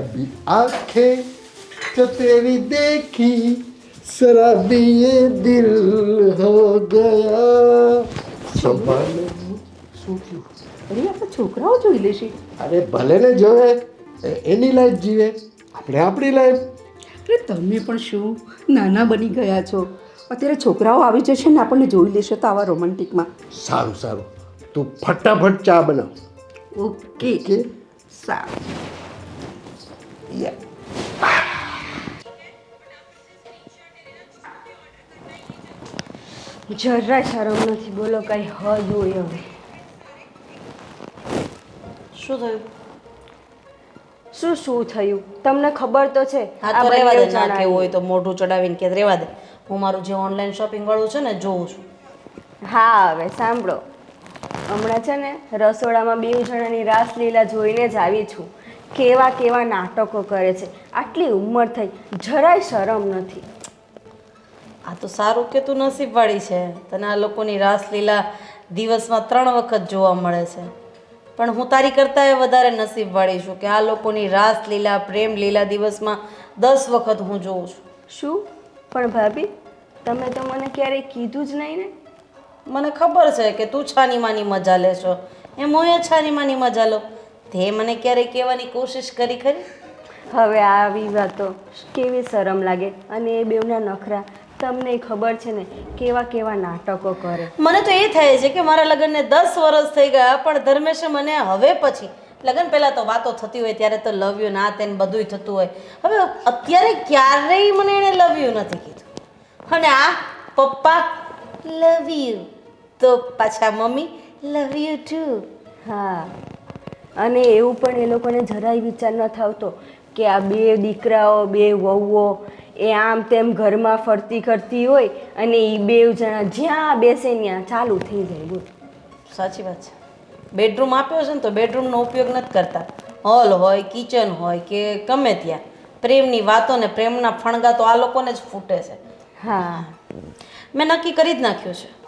शराबी आंखें जो तेरी देखी शराबी ये दिल हो गया સંભાળ શું થયું અરે આપણે છોકરાઓ જોઈ લેશે અરે ભલે ને જોવે એ એની લાઈફ જીવે આપણે આપણી લાઈફ અરે તમે પણ શું નાના બની ગયા છો અત્યારે છોકરાઓ આવી જશે ને આપણને જોઈ લેશે તો આવા રોમેન્ટિકમાં સારું સારું તું ફટાફટ ચા બનાવ ઓકે કે સારું જરાય શરમ નથી. બોલો કઈ હદ હોય હવે. શું થયું? શું શું થયું? તમને ખબર તો છે. હા આ તો રેવા દે. ના કેવું હોય તો મોઢું ચડાવીને કે રેવા દે. હું મારું જે ઓનલાઈન શોપિંગ વાળું છે ને જોઉં છું. હા હવે સાંભળો. હમણાં છે ને રસોડામાં બે જણાની રાસલીલા જોઈને જ આવી છું. કેવા કેવા નાટકો કરે છે. આટલી ઉંમર થઈ જરાય શરમ નથી. આ તો સારું કે તું નસીબવાળી છે. તને આ લોકોની રાસલીલા દિવસમાં ત્રણ વખત જોવા મળે છે. પણ હું તારી કરતાં એ વધારે નસીબવાળી છું કે આ લોકોની રાસલીલા પ્રેમ લીલા દિવસમાં દસ વખત હું જોઉં છું. શું? પણ ભાભી તમે તો મને ક્યારેય કીધું જ નહીં ને? મને ખબર છે કે તું છાની માની મજા લેશો. એમ હું એ છાની માની મજા લો તે મને ક્યારેય કહેવાની કોશિશ કરી ખરી? હવે આવી વાતો કેવી શરમ લાગે? અને એ બેવના નખરા તમને ખબર છે ને કેવા કેવા નાટકો કરે. મને તો એ થાય છે કે મારા લગ્નને દસ વર્ષ થઈ ગયા પણ ધર્મેશે મને હવે પછી લગ્ન પહેલાં તો વાતો થતી હોય ત્યારે તો લવ યુ ના તેને બધુંય થતું હોય. હવે અત્યારે ક્યારેય મને એણે લવ યુ નથી કીધું. અને આ પપ્પા લવ યુ તો પાછા મમ્મી લવ યુ ટુ હા. અને એવું પણ એ લોકોને જરાય વિચાર ન થતો કે આ બે દીકરાઓ બે વહુઓ એ આમ તેમ ઘરમાં ફરતી કરતી હોય અને એ બે જણા જ્યાં બેસે ત્યાં ચાલુ થઈ જાય બોલ. સાચી વાત છે. બેડરૂમ આપ્યો છે ને તો બેડરૂમનો ઉપયોગ નથી કરતા. હોલ હોય કિચન હોય કે ગમે ત્યાં. પ્રેમની વાતો ને પ્રેમના ફણગા તો આ લોકોને જ ફૂટે છે. હા. મેં નક્કી કરી જ નાખ્યું છે.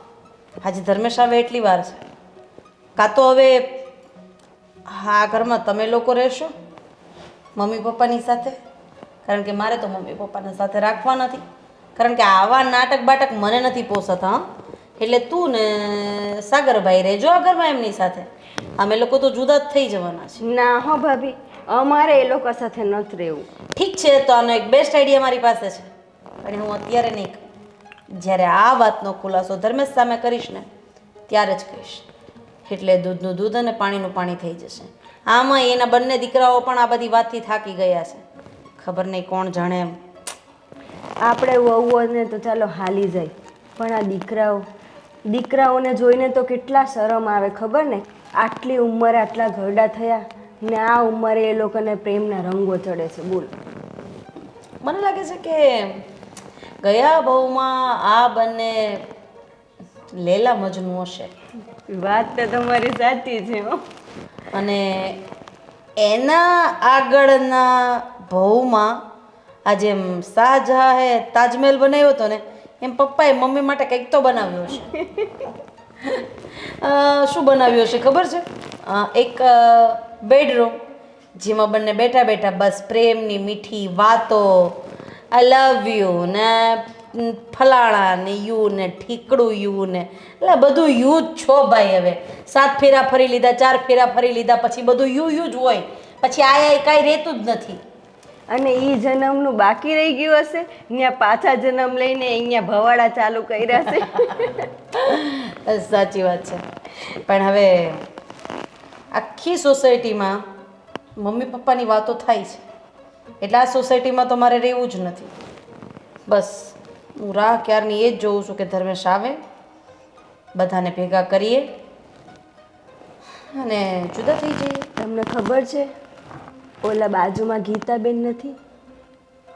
આજે ધર્મેશ આવે એટલી વાર છે. કાં તો હવે હા ઘરમાં તમે લોકો રહેશો? મમ્મી પપ્પાની સાથે? કારણ કે મારે તો મમ્મી પપ્પાને સાથે રાખવા નથી. કારણ કે આવા નાટક બાટક મને નથી પોસાતા હં. એટલે તું ને સાગરભાઈ રહેજો આ ઘરમાં એમની સાથે. અમે લોકો તો જુદા જ થઈ જવાના છે ના હો ભાભી અમારે એ લોકો સાથે નથી રહેવું. ઠીક છે તો આનો એક બેસ્ટ આઈડિયા મારી પાસે છે. અને હું અત્યારે નહીં જ્યારે આ વાતનો ખુલાસો ધર્મેશ સામે કરીશ ને ત્યારે જ કહીશ. એટલે દૂધનું દૂધ અને પાણીનું પાણી થઈ જશે. આમાં એના બંને દીકરાઓ પણ આ બધી વાતથી થાકી ગયા છે. ખબર નહીં કોણ જાણે એમ. આપણે વહુઓને તો ચાલો હાલી જાય. પણ આ દીકરાઓ દીકરાઓને જોઈને તો કેટલા શરમ આવે ખબર ને? આટલી ઉંમરે આટલા ઘરડા થયા ને આ ઉંમરે એ લોકોને પ્રેમના રંગો ચડે છે. બોલ. મને લાગે છે કે ગયા બહુમાં આ બંને લેલા મજનું હશે. વાત તો તમારી સાચી છે અને એના આગળના ભવમાં આ જેમ શાહજહાએ તાજમહેલ બનાવ્યો હતો ને, એમ પપ્પાએ મમ્મી માટે કંઈક તો બનાવ્યો છે શું બનાવ્યું હશે ખબર છે? એક બેડરૂમ જેમાં બંને બેઠા બેઠા બસ પ્રેમની મીઠી વાતો આઈ લવ યુ ને ફલાણા ને યુ ને ઠીકડું યુ ને એટલે બધું યુ જ છો ભાઈ હવે. સાત ફેરા ફરી લીધા ચાર ફેરા ફરી લીધા પછી બધું યુ યુ જ હોય. પછી આ આ કાંઈ રહેતું જ નથી. અને એ જન્મનું બાકી રહી ગયું હશે ત્યાં પાછા જન્મ લઈને અહીંયા ભવાડા ચાલુ કર્યા છે. સાચી વાત છે. પણ હવે આખી સોસાયટીમાં મમ્મી પપ્પાની વાતો થાય છે. એટલે આ સોસાયટીમાં તો મારે રહેવું જ નથી. બસ. હું રાહ ક્યારની એ જ જોઉં છું કે ધર્મેશ આવે બધાને ભેગા કરીએ. અને જુદા થઈ જઈએ. તમને ખબર છે ઓલા બાજુમાં ગીતાબેન નથી?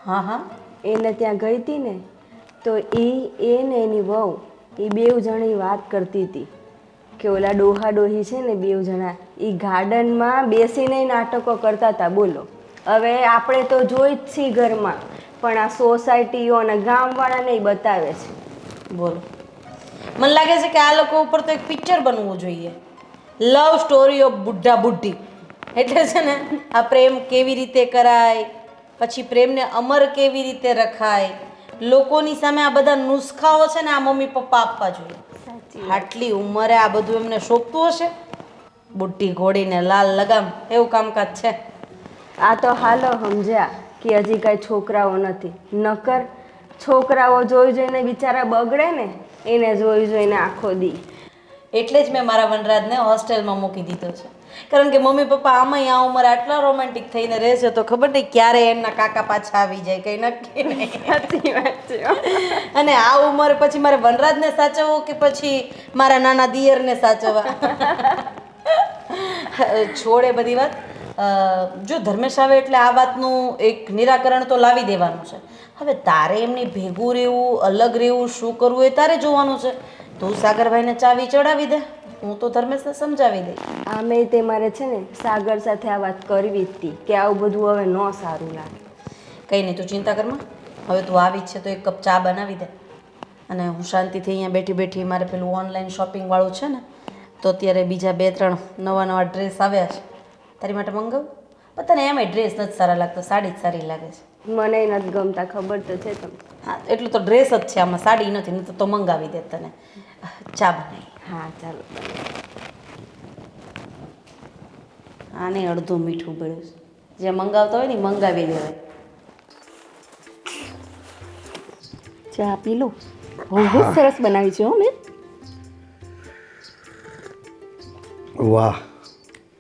હા હા. એને ત્યાં ગઈ હતી ને તો એ એ ને એની વહુ એ બેઉ જણી વાત કરતી હતી કે ઓલા ડોહા ડોહી છે ને બેઉ જણા એ ગાર્ડનમાં બેસીને નાટકો કરતા હતા બોલો. હવે આપણે તો જોઈ જ છીએ ઘરમાં. પણ આ સોસાયટીઓ અને ગામવાળાને એ બતાવે છે. બોલો. મને લાગે છે કે આ લોકો ઉપર તો એક પિક્ચર બનવું જોઈએ. લવ સ્ટોરી ઓફ બુઢા બુઢી એટલે છે ને આ પ્રેમ કેવી રીતે કરાય પછી પ્રેમને અમર કેવી રીતે રખાય લોકોની સામે આ બધા નુસ્ખાઓ છે ને આ મમ્મી પપ્પા આપવા જોઈએ. આટલી ઉંમરે આ બધું એમને શોભતું હશે? બુટ્ટી ઘોડીને લાલ લગામ એવું કામકાજ છે? આ તો હાલો સમજ્યા. કે હજી કાંઈ છોકરાઓ નથી. નકર છોકરાઓ જોઈ જોઈને બિચારા બગડે ને એને જોઈ જોઈને આખો દી. એટલે જ મેં મારા વનરાજને હોસ્ટેલમાં મૂકી દીધો છે. કારણ કે મમ્મી પપ્પા આમાંય આ ઉંમરે આટલા રોમેન્ટિક થઈને રહેશે તો ખબર નહીં ક્યારે એમના કાકા પાછા આવી જાય કંઈ નક્કી નહીં. સાચી વાત છે. અને આ ઉંમરે પછી મારે વનરાજને સાચવવો કે પછી મારા નાના દિયરને સાચવવા? છોડે બધી વાત? જો ધર્મેશ આવે એટલે આ વાતનું એક નિરાકરણ તો લાવી દેવાનું છે. હવે તારે એમની ભેગું રહેવું અલગ રહેવું શું કરવું એ તારે જોવાનું છે. તું સાગરભાઈને ચાવી ચડાવી દે હું તો ધર્મેશને સમજાવી દઈ મેં તે મારે છે ને સાગર સાથે આ વાત કરવી જ હતી કે આવું બધું હવે ન સારું લાગે. કંઈ નહીં તું ચિંતા કરમાં હવે તું આવી જ છે તો એક કપ ચા બનાવી દે. અને હું શાંતિથી અહીંયા બેઠી બેઠી મારે પેલું ઓનલાઈન શોપિંગવાળું છે ને તો અત્યારે બીજા બે ત્રણ નવા નવા ડ્રેસ આવ્યા છે. તારી માટે મંગાવું? પણ તને એમાંય ડ્રેસ નથી સારા લાગતો સાડી જ સારી લાગે છે. મને નથી ગમતા ખબર તો છે તમને હા એટલું તો ડ્રેસ જ છે આમાં સાડી નથી નહીં તો તો મંગાવી દે તને. ચા બનાવી. હા ચાલો. આને અડધું મીઠું પડ્યું છે. જે મંગાવતા હોય ને મંગાવી દેવાય ચા પી લો. બહુ સરસ બનાવી છે હો મેં. વાહ.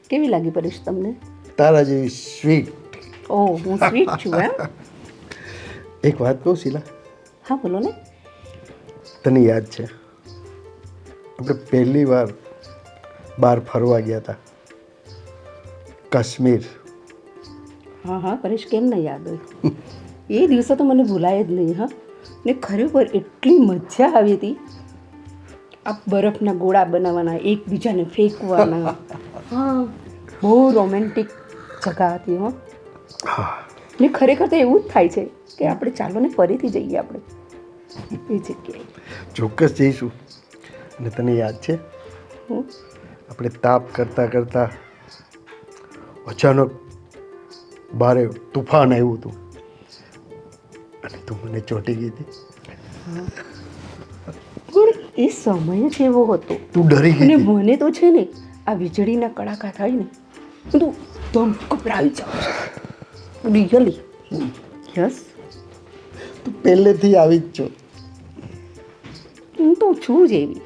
કેવી લાગી પરેશ તમને? તારા જેવી સ્વીટ ઓ હું સ્વીટ છું એમ? એક વાત કહું શીલા? હા બોલો ને. તને યાદ છે? આપણે પહેલી વાર બહાર ફરવા ગયા હતા કાશ્મીર. હા હા પરેશ કેમ ના યાદ હોય? એ દિવસો તો મને ભૂલાય જ નહીં હા. ને ખરેખર એટલી મજા આવી હતી. આ બરફના ગોળા બનાવવાના એકબીજાને ફેંકવાના. બહુ રોમેન્ટિક જગા હતી હો. ને ખરેખર તો એવું જ થાય છે કે આપણે ચાલો ને ફરીથી જઈએ આપણે. એ જગ્યાએ ચોક્કસ જઈશું. અને તને યાદ છે? આપણે તાપ કરતાં કરતાં અચાનક બારે તુફાન આવ્યું હતું. અને તું મને ચોંટી ગઈ હતી. એ સમય જ એવો હતો. તું ડરી ગઈ મને તો છે ને આ વીજળીના કડાકા થાય ને તો દમ કપડાવી જાઉં છું. રિયલી યસ તું પહેલેથી આવી જ છો. હું તો છું જ એવી.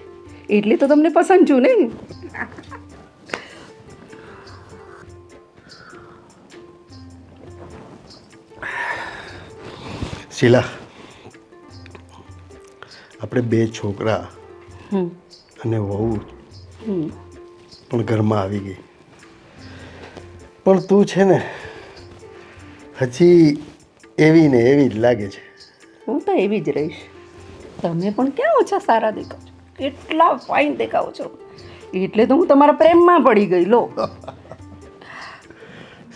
એટલે તો તમને પસંદ છું ને? શીલા આપણે બે છોકરા અને વહુ પણ ઘરમાં આવી ગઈ. પણ તું છે ને હજી એવી ને એવી જ લાગે છે. હું તો એવી જ રહીશ. તમે પણ ક્યાં ઓછા સારા દેખાવ છો? કેટલા ફાઇન દેખાવ છો? એટલે તો હું તમારા પ્રેમમાં પડી ગઈ લો.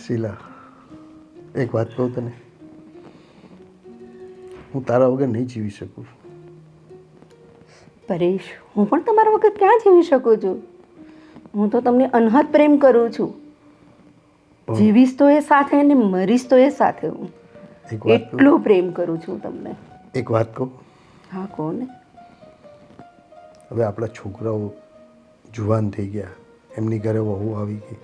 શીલા એક વાત કહું તને. હું તારા વગર નહીં જીવી શકું. પરેશ હું પણ તમારા વગર ક્યાં જીવી શકું છું? હું તો તમને અનહદ પ્રેમ કરું છું. જીવીશ તો એ સાથે ને મરીશ તો એ સાથે હું. એટલો પ્રેમ કરું છું તમને. એક વાત કહું? હા કોને? હવે આપણા છોકરાઓ જુવાન થઈ ગયા. એમની ઘરે વહુ આવી ગઈ.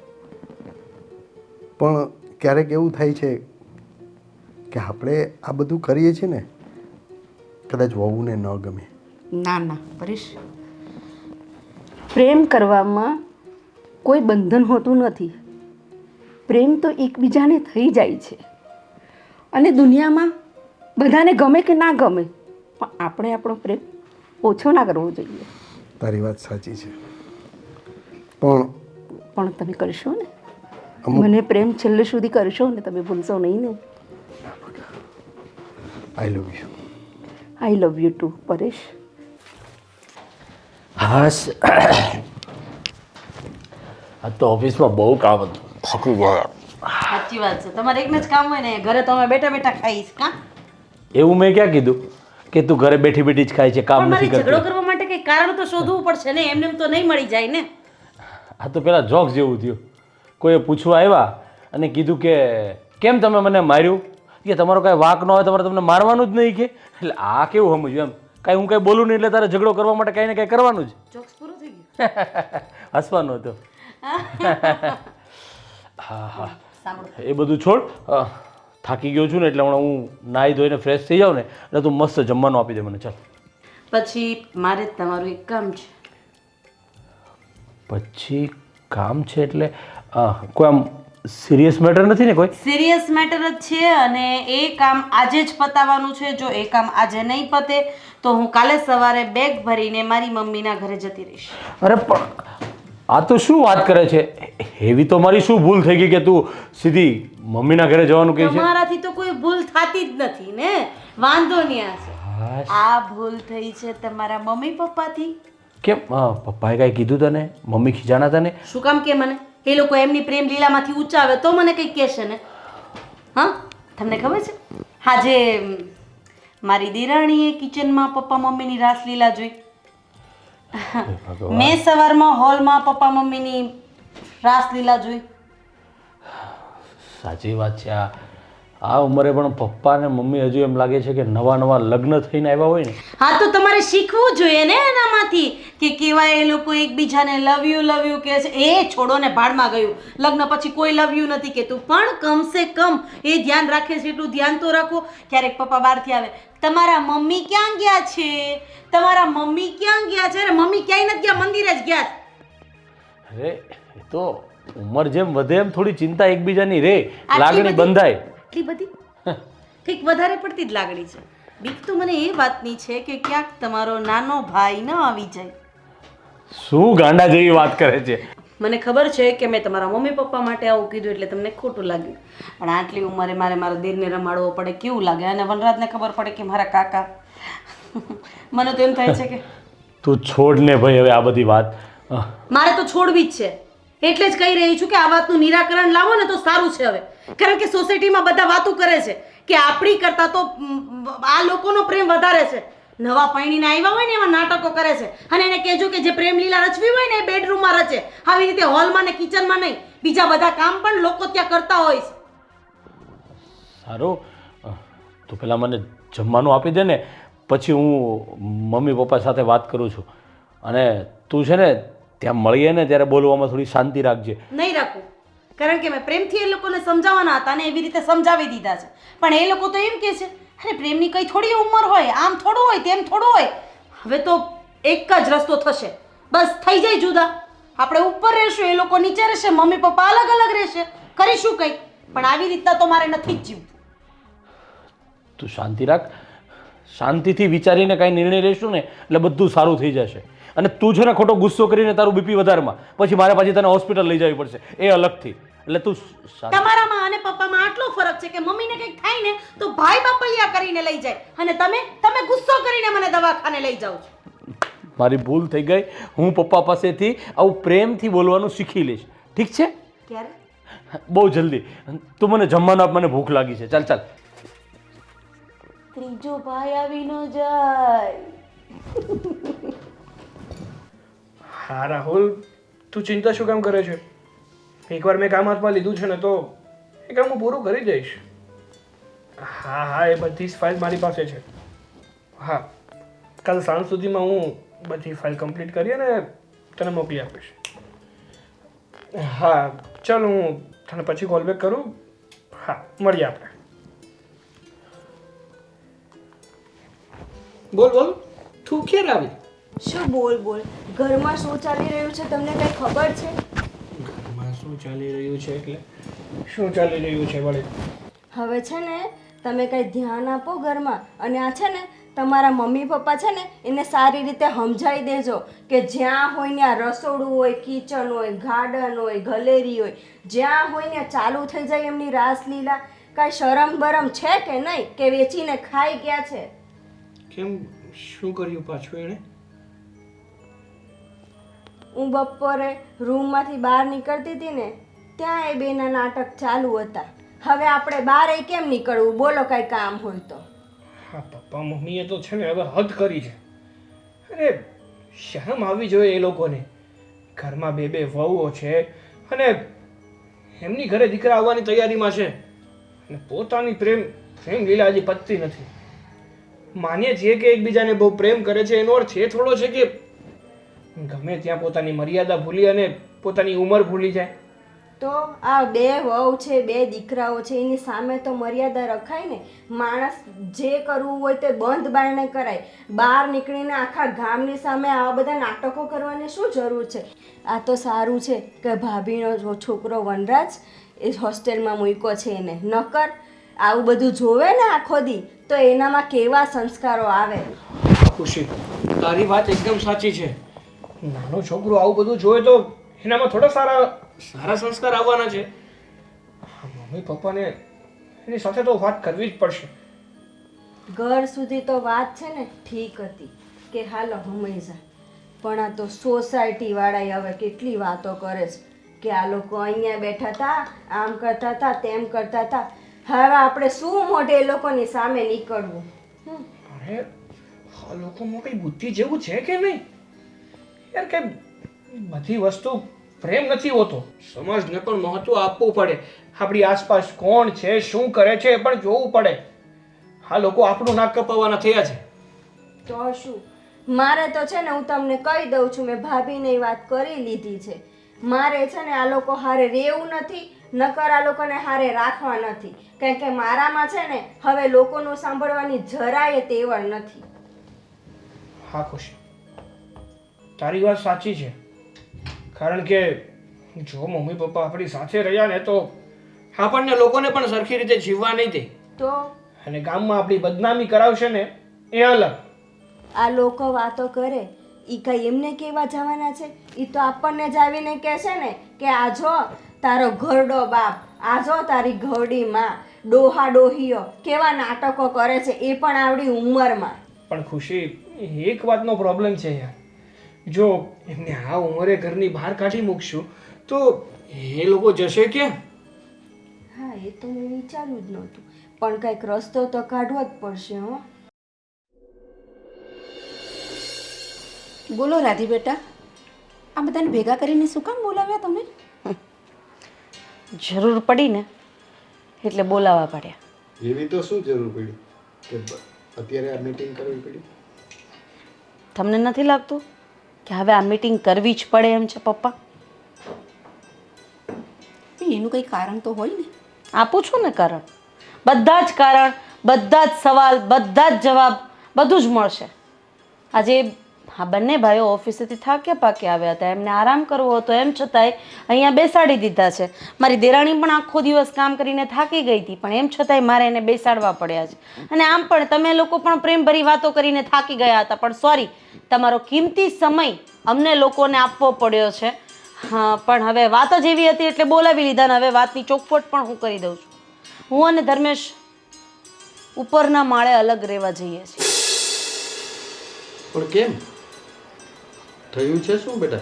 પણ ક્યારેક એવું થાય છે કે આપણે આ બધું કરીએ છીએ ને કદાચ વહુને ન ગમે. ના ના પરેશ પ્રેમ કરવામાં કોઈ બંધન હોતું નથી. પ્રેમ તો એકબીજાને થઈ જાય છે. અને દુનિયામાં બધાને ગમે કે ના ગમે પણ આપણે આપણો પ્રેમ ઓછો ના કરવો જોઈએ. તારી વાત સાચી છે. પણ પણ તમે કરશો ને? મને પ્રેમ છેલ્લે સુધી કરશો ને તમે ભૂલશો નહીં ને? I love you I love you too Paresh. હાશ આ તો ઓફિસમાં બહુ કામ હતું. થાકી ગયા. સાચી વાત છે. તમારે એકને જ કામ હોય ને ઘરે તો અમે બેઠા બેઠા ખાઈશ કા? એવું મેં ક્યાં કીધું? કે તું ઘરે બેઠી બેઠી જ ખાય છે કામ નથી કરતી. ઝઘડો કરવા માટે કંઈ કારણ તો શોધવું પડશે ને એમને એમ તો નહીં મળી જાય ને. આ તો પેલા જોક્સ જેવું થયું. કોઈએ પૂછવા આવ્યા અને કીધું કે કેમ તમે મને માર્યું? કે તમારો કાંઈ વાંક ન હોય તમારે તમને મારવાનું જ નહીં કે? એટલે આ કેવું સમજ્યું એમ. કાંઈ હું કાંઈ બોલું નહીં એટલે તારે ઝઘડો કરવા માટે કાંઈ ને કાંઈ કરવાનું જ. જોક્સ પૂરો થઈ ગયો? હસવાનું હતું. હા હા. એ બધું છોડ. થાકી ગયો છું ને એટલે હમણાં હું નાહી ધોઈને ફ્રેશ થઈ જાઉં ને એટલે તું મસ્ત જમવાનું આપી દે મને ચાલ. પછી મારે તમારું એક કામ છે. પછી કામ છે એટલે કોઈ આમ સિરિયસ મેટર નથી ને કોઈ? સિરિયસ મેટર જ છે અને એ કામ આજે જ પતાવવાનું છે. જો એ કામ આજે નહીં પતે તો હું કાલે સવારે બેગ ભરીને મારી મમ્મીના ઘરે જતી રહીશ. અરે પણ આ તો શું વાત કરે છે? એવી તો મારી શું ભૂલ થઈ ગઈ કે તું સીધી મમ્મીના ઘરે જવાનું કહે છે? તમારાથી તો કોઈ ભૂલ થતી જ નથી ને? વાંધો નહીં આ આ ભૂલ થઈ છે તમારા મમ્મી પપ્પાથી. કેમ? પપ્પાએ કાંઈ કીધું તને? મમ્મી ખીજાણા તને? શું કામ કે મને? એ લોકો એમની પ્રેમ લીલામાંથી ઉચ્ચાવે તો મને કંઈક કહેશે ને? હા? તમને ખબર છે? આજે મારી દિરાણીએ કિચનમાં પપ્પા મમ્મીની રાસલીલા જોઈ. મેં સવારમાં હોલમાં પપ્પા મમ્મીની રાસલીલા જોઈ. સાચી વાત છે આ. આ ઉંમરે પણ પપ્પા ને મમ્મી હજુ એમ લાગે છે કે નવા નવા લગ્ન થઈને આવ્યા હોય ને. હા તો તમારે શીખવું જોઈએ ને એનામાંથી કે કેવા એ લોકો એકબીજાને લવ યુ લવ યુ કહે છે. એ છોડો ને ભાડમાં ગયું. લગ્ન પછી કોઈ લવ યુ નથી કહેતું. પણ કમસે કમ એ ધ્યાન રાખે છે એટલું ધ્યાન તો રાખો. ક્યારેક પપ્પા બહારથી આવે. તમારા મમ્મી ક્યાં ગયા છે? તમારા મમ્મી ક્યાં ગયા છે? અરે મમ્મી ક્યાંય નથી ગયા મંદિરે જ ગયા. છે. અરે તો ઉંમર જેમ વધે એમ થોડી ચિંતા એકબીજાની રે. લાગણી બંધાય. એટલી બધી? કંઈક વધારે પડતી જ લાગણી છે. બીક તો મને એ વાતની છે કે ક્યાંક તમારો નાનો ભાઈ ન આવી જાય. શું ગાંડા જેવી વાત કરે છે? મને ખબર છે કે મેં તમારા મમ્મી પપ્પા માટે આવું કીધું એટલે તમને ખોટું લાગ્યું. પણ આટલી ઉંમરે મારે મારા દીરને રમાડવો પડે કેવું લાગે? અને વનરાજને ખબર પડે કે મારા કાકા. મને તો એમ થાય છે કે તું છોડ ને ભાઈ હવે આ બધી વાત. મારે તો છોડવી જ છે. એટલે જ કહી રહી છું કે આ વાતનું નિરાકરણ લાવો ને તો સારું છે હવે. કારણ કે સોસાયટીમાં બધા વાતો કરે છે કે આપણી કરતાં તો આ લોકોનો પ્રેમ વધારે છે. નવા પૈણીને આવ્યા હોય ને એવા નાટકો કરે છે. અને એને કહેજો કે જે પ્રેમ લીલા રચવી હોય ને એ બેડરૂમમાં રચે. આવી રીતે હોલમાં ને કિચનમાં નહીં. બીજા બધા કામ પણ લોકો ત્યાં કરતા હોય છે. સારું. તો પેલા મને જમવાનું આપી દે ને પછી હું મમ્મી પપ્પા સાથે વાત કરું છું. અને તું છે ને ત્યાં મળીએ ને ત્યારે બોલવામાં થોડી શાંતિ રાખજે. નહીં રાખવું કારણ કે મેં પ્રેમથી એ લોકોને સમજાવવાના હતા અને એવી રીતે સમજાવી દીધા છે. પણ એ લોકો તો એમ કહે છે, અરે, પ્રેમની કંઈ થોડી ઉંમર હોય, આમ થોડું હોય, તેમ થોડું હોય. હવે તો એક જ રસ્તો થશે. બસ થઈ જાય જુદા. આપણે ઉપર રહેશું, એ લોકો નીચે રહેશે, મમ્મી પપ્પા અલગ અલગ રહેશે. કરીશું કંઈ. પણ આવી રીતના તો મારે નથી જ જીવવું. તું શાંતિ રાખ. શાંતિથી વિચારીને કાંઈ નિર્ણય લેશું ને, એટલે બધું સારું થઈ જશે. અને તું છે ને ખોટો ગુસ્સો કરીને તારું બીપી વધારમાં. પછી મારે પાછી તને હોસ્પિટલ લઈ જવી પડશે. એ અલગથી. એટલે તું તમારામાં અને પપ્પામાં આટલો ફરક છે કે મમ્મીને કંઈક થાય ને તો ભાઈ બાપલિયા કરીને લઈ જાય. અને તમે તમે ગુસ્સો કરીને મને દવાખાને લઈ જાઓ છો. મારી ભૂલ થઈ ગઈ. હું પપ્પા પાસેથી આવું પ્રેમથી બોલવાનું શીખી લઈશ. ઠીક છે? ક્યારે? બહુ જલ્દી. તું મને જમવાનું આપ મને ભૂખ લાગી છે. ચાલ ચાલ. ત્રીજો ભાઈ આવી ન જાય. હા રાહુલ તું ચિંતા શું કામ કરે છે? એકવાર મેં કામ હાથમાં લીધું છે ને તો એ કામ હું પૂરું કરી દઈશ. હા હા એ બધી જ ફાઇલ મારી પાસે છે. હા કાલ સાંજ સુધીમાં હું બધી ફાઇલ કમ્પ્લીટ કરી અને તને મોકલી આપીશ. હા ચાલ હું તને પછી કોલ બેક કરું. હા મળીએ આપણે. બોલ બોલ તું ક્યારે આવી? શું બોલ બોલ? ઘરમાં શું ચાલી રહ્યું છે? તમને કંઈ ખબર છે? શું ચાલી રહ્યું છે એટલે? શું ચાલી રહ્યું છે વળી? હવે છે ને તમે કંઈ ધ્યાન આપો ઘરમાં. અને આ છે ને તમારા મમ્મી પપ્પા છે ને એને સારી રીતે સમજાવી દેજો કે જ્યાં હોય ત્યાં રસોડું હોય કિચન હોય ગાર્ડન હોય ગલેરી હોય જ્યાં હોય ત્યાં ચાલુ થઈ જાય એમની રાસલીલા. કાંઈ શરમ બરમ છે કે નહીં? કે વેચીને ખાઈ ગયા છે? કેમ? શું કર્યું પાછું એણે? હું બપોરે રૂમમાંથી બહાર નીકળતી હતી ને, ત્યાં એ બેના નાટક ચાલુ હતા. હવે આપણે બહાર એ કેમ નીકળવું? બોલો કાંઈ કામ હોય તો. હા, પપ્પા, મમ્મીએ તો છે ને હવે હદ કરી છે. અરે, શરમ આવી જોઈએ એ લોકોને. ઘરમાં બે બે વહુઓ છે અને એમની ઘરે દીકરા આવવાની તૈયારીમાં છે. અને પોતાની પ્રેમ પ્રેમ લીલા પતતી નથી. માનીએ છીએ કે એકબીજાને બહુ પ્રેમ કરે છે, એનો અર્થ એ થોડો છે કે ગમે ત્યાં પોતાની મર્યાદા ભૂલી અને પોતાની ઉંમર ભૂલી જાય. તો આ બે વહુ છે બે દીકરાઓ છે એની સામે તો મર્યાદા રખાય ને. માણસ જે કરવું હોય તે બંધ બારણે કરાય. બહાર નીકળીને આખા ગામની સામે આવા બધા નાટકો કરવાની શું જરૂર છે? આ તો સારું છે કે ભાભીનો છોકરો વનરાજ એ હોસ્ટેલમાં મૂક્યો છે એને. નકર આવું બધું જોવે ને આખો દી તો એનામાં કેવા સંસ્કારો આવે? ખુશી. તારી વાત એકદમ સાચી છે. નાનો છોકરો આવું બધું જોવે તો એનામાં થોડા સારા સારા સંસ્કાર આવવાના છે. મમ્મી પપ્પાને એની સાથે તો વાત કરવી જ પડશે. ઘર સુધી તો વાત છે ને ઠીક હતી કે હાલો હંમેશા પણ આ તો સોસાયટી વાળા હવે કેટલી વાતો કરે છે કે આ લોકો અહીંયા બેઠા હતા આમ કરતા હતા તેમ કરતા હતા. હવે આપણે શું મોઢે એ લોકોની સામે નીકળવું. અરે આ લોકોમાં કઈ બુદ્ધિ જેવું છે કે નહીં? યાર કે બધી વસ્તુ પ્રેમ નથી હોતો. સમાજને પણ મહત્વ આપવું પડે. આપણી આસપાસ કોણ છે શું કરે છે એ પણ જોવું પડે. આ લોકો આપણું નાક કપાવવાના થયા છે. તો શું? મારે તો છે ને હું તમને કહી દઉં છું મેં ભાભીને વાત કરી લીધી છે. મારે છે ને આ લોકો હારે રહેવું નથી નકર આ લોકોને હારે રાખવા નથી. કારણ કે મારામાં છે ને હવે લોકોનું સાંભળવાની જરાય તેવળ નથી. હા ખુશી. તારી વાત સાચી છે. કારણ કે જો મમ્મી પપ્પા આપણી સાથે રહ્યા ને તો આપણને લોકોને પણ સરખી રીતે જીવવા નહીં દે. તો? અને ગામમાં આપણી બદનામી કરાવશે ને એ અલગ. આ લોકો વાતો કરે એ કઈ એમને કેવા જવાના છે? એ તો આપણને જ આવીને કહેશે ને કે આ જો તારો ઘરડો બાપ આ જો તારી ઘરડી માં ડોહા ડોહીઓ કેવા નાટકો કરે છે એ પણ આવડી ઉંમરમાં. પણ ખુશી એક વાતનો પ્રોબ્લેમ છે યાર. જો એમને આ ઉંમરે ઘરની બહાર કાઢી મૂકશું તો એ લોકો જશે ક્યાં હા એ તો મેં વિચાર્યું જ નહોતું. પણ કંઈક રસ્તો તો કાઢવો જ પડશે હો. બોલો રાધી બેટા આ બધાને ભેગા કરીને શું કામ બોલાવ્યા તમે? જરૂર પડી ને એટલે બોલાવવા પડ્યા. એવી તો શું જરૂર પડી? કે અત્યારે આ મીટિંગ કરવી પડી? તમને નથી લાગતું? કે હવે આ મીટિંગ કરવી જ પડે એમ છે પપ્પા? એનું કંઈ કારણ તો હોય ને. આપું છું ને કારણ. બધા જ કારણ બધા જ સવાલ બધા જ જવાબ બધું જ મળશે. આજે હા, બંને ભાઈઓ ઓફિસેથી થાક્યા પાકે આવ્યા હતા. એમને આરામ કરવો હતો. એમ છતાંય અહીંયા બેસાડી દીધા છે. મારી દેરાણી પણ આખો દિવસ કામ કરીને થાકી ગઈ હતી, પણ એમ છતાંય મારે એને બેસાડવા પડ્યા છે. અને આમ પણ તમે લોકો પણ પ્રેમભરી વાતો કરીને થાકી ગયા હતા. પણ સોરી, તમારો કિંમતી સમય અમને લોકોને આપવો પડ્યો છે. હા, પણ હવે વાત જ એવી હતી એટલે બોલાવી લીધા ને હવે વાતની ચોખવટ પણ હું કરી દઉં છું. હું અને ધર્મેશ ઉપરના માળે અલગ રહેવા જઈએ છીએ. પણ કેમ? થયું છે શું બેટા?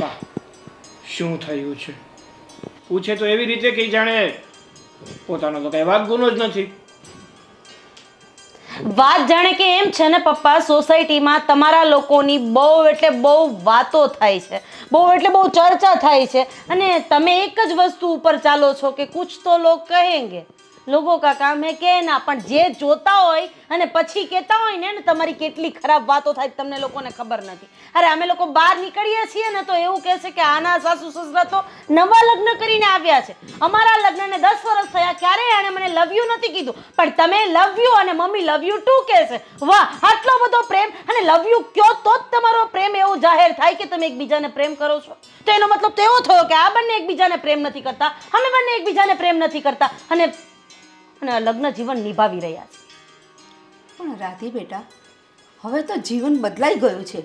વાહ શું થયું છે? પૂછે તો એવી રીતે કે જાણે પોતાનો તો કઈ વાગ ગુનો જ નથી. વાત જાણે કે એમ છે ને પપ્પા સોસાયટીમાં તમારા લોકોની બહુ એટલે બહુ વાતો થાય છે. બહુ એટલે બહુ ચર્ચા થાય છે. અને તમે એક જ વસ્તુ ઉપર ચાલો છો કે કુછ તો લોગ કહેંગે. લોકો કા કામ હે કે ના? પણ જે જોતા હોય અને પછી કહેતા હોય ને તમારી કેટલી ખરાબ વાતો થાય તમને લોકોને ખબર નથી. અરે અમે લોકો બહાર નીકળીએ છીએ ને, તો એવું કહે કે આના સાસુ સસરા તો નવા લગ્ન કરીને આવ્યા છે. અમારા લગ્નને દસ વર્ષ થયા, ક્યારેય એણે મને લવ યુ નથી કીધું. પણ તમે લવ યુ અને મમ્મી લવ યુ ટુ કહે વાહ, આટલો બધો પ્રેમ અને લવ યુ કયો તો જ તમારો પ્રેમ એવો જાહેર થાય કે તમે એકબીજાને પ્રેમ કરો છો? તો એનો મતલબ તો એવો થયો કે આ બંને એકબીજાને પ્રેમ નથી કરતા, અમે બંને એકબીજાને પ્રેમ નથી કરતા અને અને લગ્ન જીવન નિભાવી રહ્યા છે. પણ રાધે બેટા હવે તો જીવન બદલાઈ ગયું છે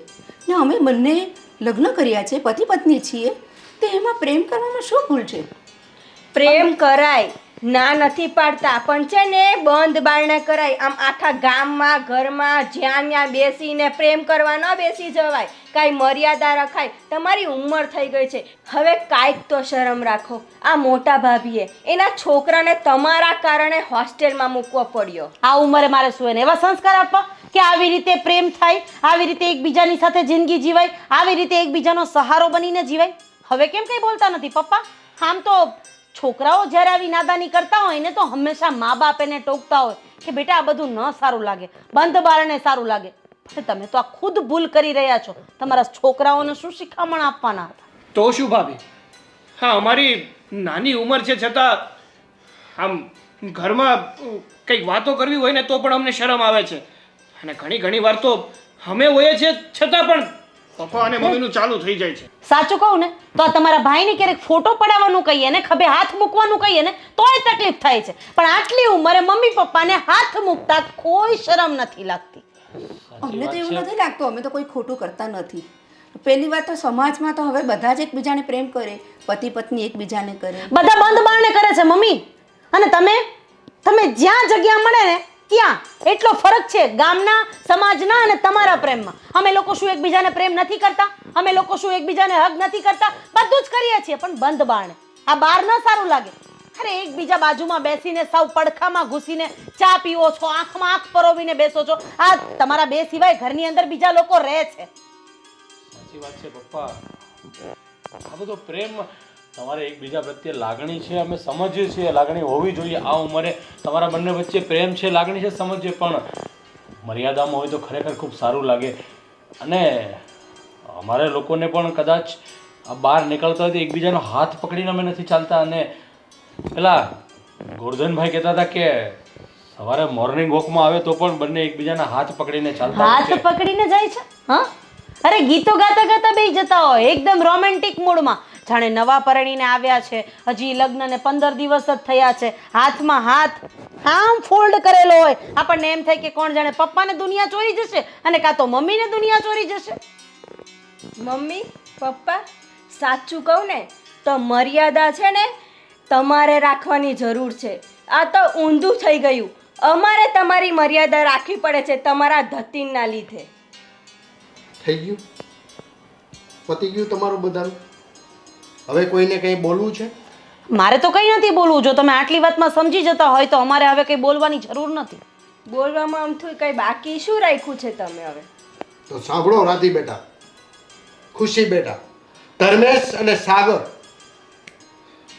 ને અમે બંને લગ્ન કર્યા છે પતિ પત્ની છીએ તો એમાં પ્રેમ કરવામાં શું ભૂલ છે? પ્રેમ કરાય. ના નથી પાડતા, પણ છે ને બંધ બારણે કરાય. આમ આખા ગામમાં, ઘરમાં જ્યાં ત્યાં બેસીને પ્રેમ કરવા ન બેસી જવાય. કાંઈ મર્યાદા રખાય. તમારી ઉંમર થઈ ગઈ છે. હવે કાંઈક તો શરમ રાખો. આ મોટા ભાભીએ, એના છોકરાને તમારા કારણે હોસ્ટેલમાં મૂકવો પડ્યો. આ ઉંમરે મારે શું એને એવા સંસ્કાર આપવા? કે આવી રીતે પ્રેમ થાય, આવી રીતે એકબીજાની સાથે જિંદગી જીવાય, આવી રીતે એકબીજાનો સહારો બનીને જીવાય? હવે કેમ કંઈ બોલતા નથી, પપ્પા? આમ તો છોકરાઓ જ્યારે આવી નાદાની કરતા હોય ને તો હંમેશા મા બાપ એને ટોકતા હોય કે બેટા આ બધું ન સારું લાગે, બંધ બારણે સારું લાગે. તમે તો આ ખુદ ભૂલ કરી રહ્યા છો. તમારા છોકરાઓને શું શિખામણ આપવાના હતા? તો શું ભાભી? હા, અમારી નાની ઉંમર છે છતાં આમ ઘરમાં કંઈક વાતો કરવી હોય ને તો પણ અમને શરમ આવે છે. અને ઘણી ઘણી વાર તો અમે હોઈએ છીએ છતાં પણ પપ્પા અને મમ્મીનું ચાલુ થઈ જાય છે. સાચું કહું ને તો આ તમારા ભાઈને ક્યારેક ફોટો પડાવવાનું કહીએ ને ખભે હાથ મૂકવાનું કહીએ ને તોય તકલીફ થાય છે. પણ આટલી ઉંમરે મમ્મી પપ્પાને હાથ મૂકતા કોઈ શરમ નથી લાગતી. અમને તો એવું નથી લાગતું અમે તો કોઈ ખોટું કરતા નથી. પહેલી વાત તો સમાજમાં તો હવે બધા જ એકબીજાને પ્રેમ કરે પતિ પત્ની એકબીજાને કરે. બધા બંધ બારણે કરે છે મમ્મી. અને તમે તમે જ્યાં જગ્યા મળે ને ત્યાં એટલો ફરક છે ગામના, સમાજના અને તમારા પ્રેમમાં. અમે લોકો શું એકબીજાને પ્રેમ નથી કરતા? અમે લોકો શું એકબીજાને હગ નથી કરતા? બધું જ કરીએ છીએ, પણ બંધ બારણે આ બાર ન સારું લાગે. અરે, એકબીજા બાજુમાં બેસીને સૌ પડખામાં ઘૂસીને ચા પીવો છો, આંખમાં આંખ પરોવીને બેસો છો. આ તમારા બે સિવાય ઘરની અંદર બીજા લોકો રહે છે. સાચી વાત છે પપ્પા. આ બધો પ્રેમ તમારે એકબીજા પ્રત્યે લાગણી છે અમે સમજીએ છીએ લાગણી હોવી જોઈએ. આ ઉંમરે તમારા બંને વચ્ચે પ્રેમ છે લાગણી છે સમજીએ પણ મર્યાદામાં હોય તો ખરેખર ખૂબ સારું લાગે. અને અમારે લોકોને પણ કદાચ બહાર નીકળતા હોય તો એકબીજાનો હાથ પકડીને અમે નથી ચાલતા. અને પેલા ગોરધનભાઈ કહેતા હતા કે સવારે મોર્નિંગ વોકમાં આવે તો પણ બંને એકબીજાના હાથ પકડીને ચાલતા હાથ પકડીને જાય છે? હા? અરે ગીતો ગાતા ગાતા બે જતા હોય એકદમ રોમેન્ટિક મૂડમાં જાણે નવા પરણીને આવ્યા છે. હજી લગ્નને પંદર દિવસ જ થયા છે. હાથમાં હાથ આમ ફોલ્ડ કરેલો હોય. આપણને એમ થાય કે કોણ જાણે પપ્પાને દુનિયા ચોરી જશે અને કાં તો મમ્મીને દુનિયા ચોરી જશે. મમ્મી પપ્પા સાચું કહું ને તો મર્યાદા છે ને તમારે રાખવાની જરૂર છે. આ તો ઊંધું થઈ ગયું. અમારે તમારી મર્યાદા રાખવી પડે છે તમારા ધતીનના લીધે. થઈ ગયું? પતી ગયું તમારું બધાનું? હવે કોઈને કંઈ બોલવું છે? મારે તો કંઈ નથી બોલવું. જો તમે આટલી વાતમાં સમજી જતા હોય તો અમારે હવે કંઈ બોલવાની જરૂર નથી. બોલવામાં આમ આમથું કંઈ બાકી શું રાખ્યું છે તમે હવે? તો સાંભળો રાધી બેટા. ખુશી બેટા. ધર્મેશ અને સાગર.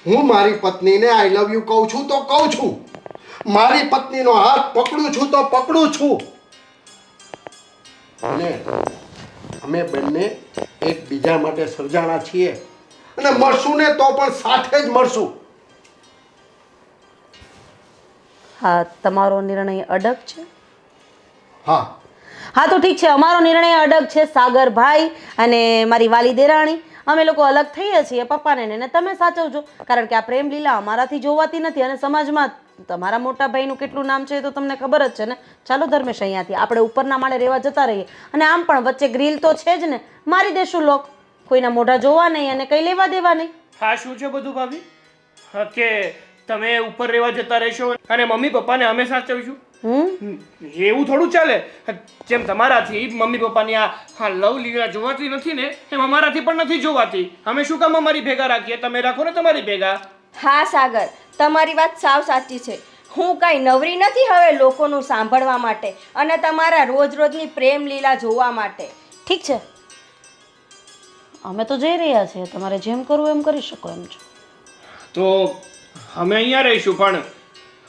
હું મારી પત્નીને આઈ લવ યુ કહું છું તો કહું છું. મારી પત્નીનો હાથ પકડું છું તો પકડું છું. અને અમે બંને એકબીજા માટે સર્જાણા છીએ. અને મળશું ને તો પણ સાથે જ મળશું હા તમારો નિર્ણય અડગ છે? હા. હા તો ઠીક છે. અમારો નિર્ણય અડગ છે સાગરભાઈ અને મારી વાલી દેરાણી. અમે લોકો અલગ થઈએ છીએ પપ્પાને ને તમે સાચવજો. કારણ કે આ પ્રેમ લીલા અમારાથી જોવાતી નથી અને સમાજમાં તમારા મોટા ભાઈનું કેટલું નામ છે એ તો તમને ખબર જ છે ને? ચાલો ધર્મેશ અહીંયાથી. આપણે ઉપરના માળે રહેવા જતા રહીએ. અને આમ પણ વચ્ચે ગ્રીલ તો છે જ ને? મારી દેશું લોક. કોઈના મોઢા જોવા નહીં અને કંઈ લેવા દેવા નહીં. હા શું છે બધું ભાભી? હા, કે તમે ઉપર રહેવા જતા રહેશો અને મમ્મી પપ્પાને અમે સાચવશું એવું થોડું ચાલે. જેમ તમારાથી મમ્મી પપ્પાની આ હા લવ લીલા જોવાતી નથી ને એમ અમારાથી પણ નથી જોવાતી. અમે શું કામ અમારી ભેગા રાખીએ? તમે રાખો ને તમારી ભેગા. હા સાગર તમારી વાત સાવ સાચી છે. હું કાંઈ નવરી નથી હવે લોકોનું સાંભળવા માટે અને તમારા રોજ રોજની પ્રેમ લીલા જોવા માટે. ઠીક છે? અમે તો જઈ રહ્યા છીએ તમારે જેમ કરવું એમ કરી શકો એમ છો. તો અમે અહીંયા રહીશું પણ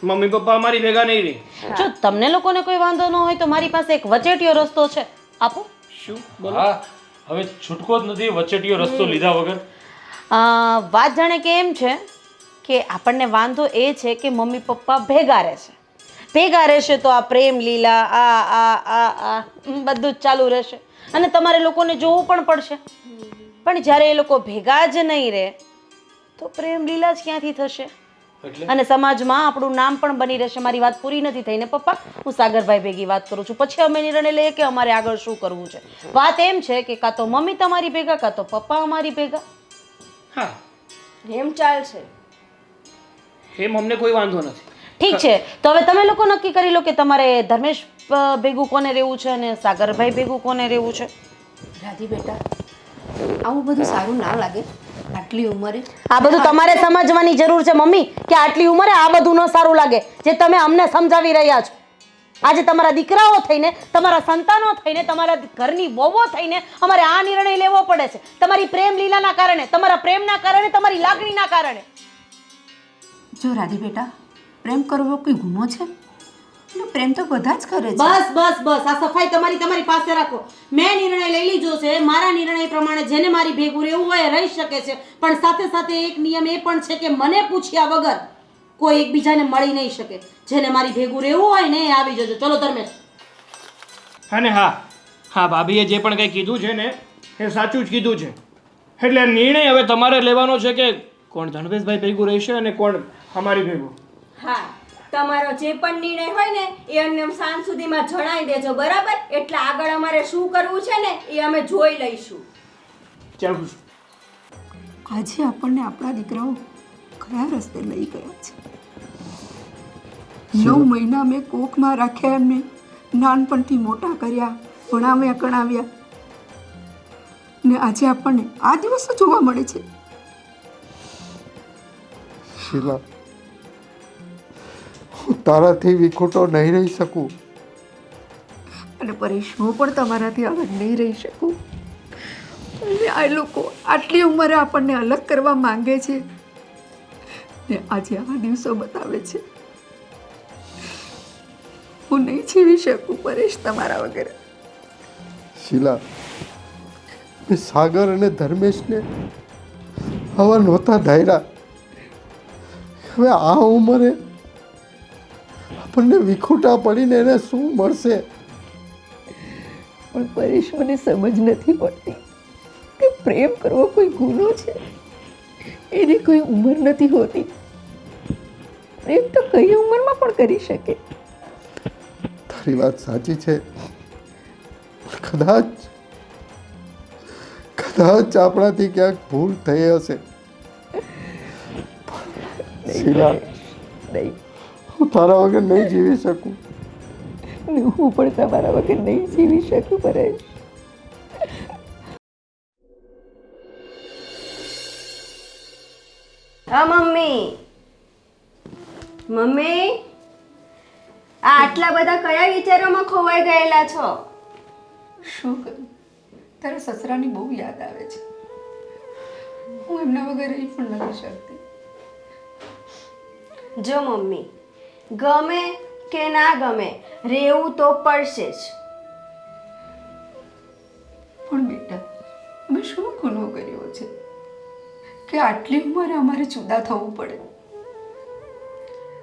મમ્મી પપ્પા અમારી ભેગા નહીં રહી. જો તમને લોકોને કોઈ વાંધો ન હોય તો મારી પાસે એક વચેટિયો રસ્તો છે. આપો. શું? હા હવે છૂટકો જ નથી વચેટિયો રસ્તો લીધા વગર. અ, વાત જાણે કે એમ છે કે આપણને વાંધો એ છે કે મમ્મી પપ્પા ભેગા રહેશે. ભેગા રહેશે તો આ પ્રેમ લીલા આ આ આ આ બધું જ ચાલુ રહેશે. અને તમારે લોકોને જોવું પણ પડશે. પણ જ્યારે એ લોકો ભેગા જ નહીં રહે તો પ્રેમ લીલા જ ક્યાંથી થશે? અને સમાજમાં આપણું નામ પણ બની રહેશે. મારી વાત પૂરી નથી થઈ ને પપ્પા હું સાગરભાઈ ભેગી વાત કરું છું. પછી અમે નિર્ણય લઈએ કે અમારે આગળ શું કરવું છે. વાત એમ છે કે કાં તો મમ્મી તમારી ભેગા કાં તો પપ્પા અમારી ભેગા. હા. એમ ચાલશે. એમ અમને કોઈ વાંધો નથી. ઠીક છે. તો હવે તમે લોકો નક્કી કરી લો કે તમારે ધર્મેશ ભેગું કોને રહેવું છે અને સાગરભાઈ ભેગું કોને રહેવું છે? રાધી બેટા આવું બધું સારું ના લાગે. આટલી ઉંમરે. આ બધું તમારે સમજવાની જરૂર છે મમ્મી કે આટલી ઉંમરે આ બધું ન સારું લાગે જે તમે અમને સમજાવી રહ્યા છો. આજે તમારા દીકરાઓ થઈને તમારા સંતાનો થઈને તમારા ઘરની વહુઓ થઈને અમારે આ નિર્ણય લેવો પડે છે. તમારી પ્રેમ લીલાના કારણે તમારા પ્રેમના કારણે તમારી લાગણીના કારણે. જો રાધી બેટા પ્રેમ કરવો કોઈ ગુનો છે? એટલે પ્રેમ તો બધા જ કરે છે. બસ બસ બસ. આ સફાઈ તમારી તમારી પાસે રાખો. મેં નિર્ણય લઈ લીધો છે મારા નિર્ણય પ્રમાણે જેને મારી ભેગું રહેવું હોય એ રહી શકે છે. પણ સાથે સાથે એક નિયમ એ પણ છે કે મને પૂછ્યા વગર કોઈ એકબીજાને મળી નહીં શકે. જેને મારી ભેગું રહેવું હોય ને એ આવી જજો. ચલો ધર્મેશ. અને હા હા ભાભીએ જે પણ કંઈ કીધું છે ને એ સાચું જ કીધું છે. એટલે નિર્ણય હવે તમારે લેવાનો છે કે કોણ ધનવેશભાઈ ભેગું રહેશે અને કોણ અમારી ભેગું? હા. તમારો જે પણ નિર્ણય હોય ને એ અમને સાંજ સુધીમાં જણાવી દેજો બરાબર? એટલે આગળ અમારે શું કરવું છે ને એ અમે જોઈ લઈશું. ચાલ આજે આપણને આપણા દીકરાઓ કયા રસ્તે લઈ ગયા છે? નવ મહિના મેં કોકમાં રાખ્યા એમને નાનપણથી મોટા કર્યા ભણાવ્યા કણાવ્યા. ને આજે આપણને આ દિવસો જોવા મળે છે. શીલા તારાથી વિખૂટો નહીં રહી શકું. અને પરેશ હું પણ તમારાથી અલગ નહીં રહી શકું. અને આ લોકો આટલી ઉંમરે આપણને અલગ કરવા માંગે છે. ને આજે આ દિવસો બતાવે છે. હું નહીં જીવી શકું પરેશ તમારા વગર. શીલા મેં સાગર અને ધર્મેશને આવા નહોતા ધાર્યા. હવે આ ઉંમરે આપણને વિખૂટા પડીને એને શું મળશે? પણ પરેશોને સમજ નથી પડતી કે પ્રેમ કરવો કોઈ ગુનો છે. એની કોઈ ઉંમર નથી હોતી. પ્રેમ તો કઈ ઉંમરમાં પણ કરી શકે? તારી વાત સાચી છે. કદાચ કદાચ આપણાથી ક્યાંક ભૂલ થઈ હશે. શીલા. નહીં. હું તારા વગર નહીં જીવી શકું. ને હું પણ તમારા વગર નહીં જીવી શકું પરેશ હા મમ્મી. મમ્મી આ આટલા બધા કયા વિચારોમાં ખોવાઈ ગયેલા છો? શું કરું? તારા સસરાની બહુ યાદ આવે છે. હું એમના વગર રહી પણ નથી શકતી. જો મમ્મી ગમે કે ના ગમે રહેવું તો પડશે જ. પણ બેટા મેં શું ગુનો કર્યો છે? કે આટલી ઉંમરે અમારે જુદા થવું પડે?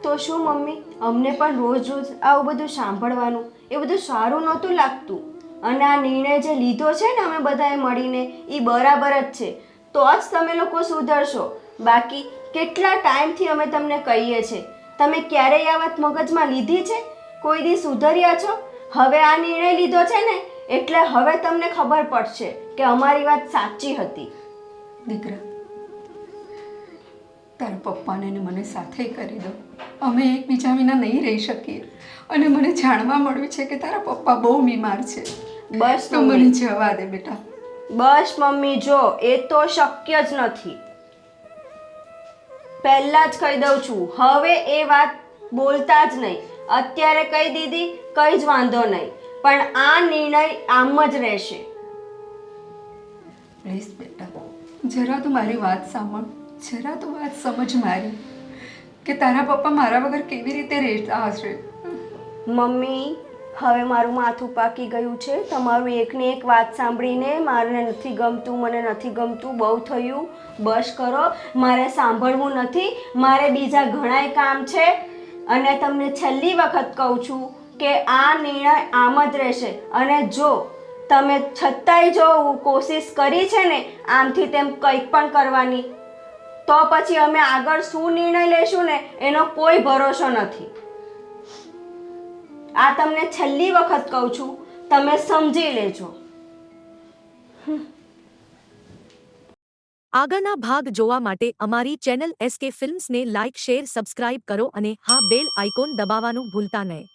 તો શું મમ્મી? અમને પણ રોજ રોજ આવું બધું સાંભળવાનું એ બધું સારું નહોતું લાગતું. અને આ નિર્ણય જે લીધો છે ને અમે બધાએ મળીને એ બરાબર જ છે. તો જ તમે લોકો સુધરશો. બાકી કેટલા ટાઈમથી અમે તમને કહીએ છીએ? તમે ક્યારેય આ વાત મગજમાં લીધી છે? કોઈ દી સુધર્યા છો? હવે આ નિર્ણય લીધો છે ને એટલે હવે તમને ખબર પડશે કે અમારી વાત સાચી હતી. દીકરા તારા પપ્પાને ને મને સાથે કરી દો. અમે એકબીજા વિના નહીં રહી શકીએ. અને મને જાણવા મળ્યું છે કે તારા પપ્પા બહુ બીમાર છે. બસ તો. મને જવા દે બેટા. બસ મમ્મી જો એ તો શક્ય જ નથી. પહેલા જ કહી દઉં છું હવે એ વાત બોલતા જ નહીં. અત્યારે કહી દીધી કંઈ જ વાંધો નહીં. પણ આ નિર્ણય આમ જ રહેશે. પ્લીઝ બેટા જરા તો મારી વાત સાંભળ. જરા તો વાત સમજ મારી. કે તારા પપ્પા મારા વગર કેવી રીતે રહેતા હશે? મમ્મી હવે મારું માથું પાકી ગયું છે. તમારું એકને એક વાત સાંભળીને મારે નથી ગમતું, મને નથી ગમતું, બહુ થયું. બસ કરો. મારે સાંભળવું નથી. મારે બીજા ઘણાય કામ છે. અને તમને છેલ્લી વખત કહું છું કે આ નિર્ણય આમ જ રહેશે. અને જો તમે છતાંય જો કોશિશ કરી છે ને આમથી તેમ કંઈક પણ કરવાની, તો પછી અમે આગળ શું નિર્ણય લેશું ને એનો કોઈ ભરોસો નથી. આ તમને છેલ્લી વખત કહું છું, તમે સમજી લેજો. આગળના ભાગ જોવા માટે અમારી ચેનલ એસકે ફિલ્મ્સને લાઇક, શેર, સબસ્ક્રાઇબ કરો અને હા, બેલ આઇકોન દબાવવાનું ભૂલતા નહીં.